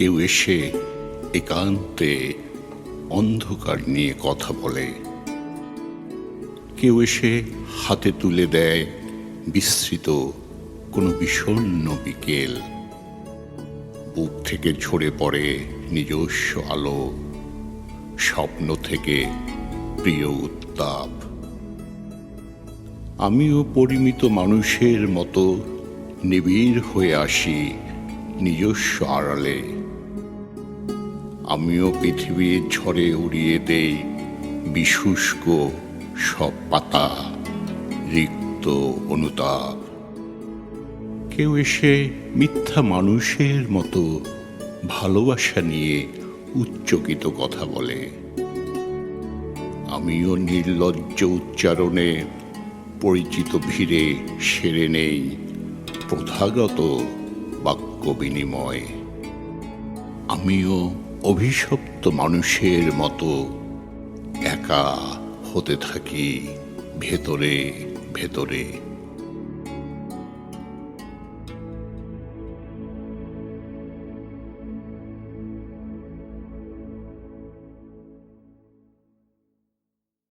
কেউ এসে একান্তে অন্ধকার নিয়ে কথা বলে। কেউ এসে হাতে তুলে দেয় বিস্তৃত কোনো বিষণ্ণ বিকেল। বুক থেকে ঝরে পড়ে নিজস্ব আলো, স্বপ্ন থেকে প্রিয় উত্তাপ। আমিও পরিমিত মানুষের মতো নিবিড় হয়ে আসি নিজস্ব আড়ালে। আমিও পৃথিবীর ঝড়ে উড়িয়ে দেই বিশুষ্ক সব পাতা, রিক্ত অনুতাপ। কেউ এসে মিথ্যা মানুষের মতো ভালোবাসা নিয়ে উচ্চকিত কথা বলে। আমিও নির্লজ্জ উচ্চারণে পরিচিত ভিড়ে সেরে নেই প্রথাগত বাক্য বিনিময়। আমিও অভিশপ্ত মানুষের মতো একা হতে থাকি ভেতরে ভেতরে।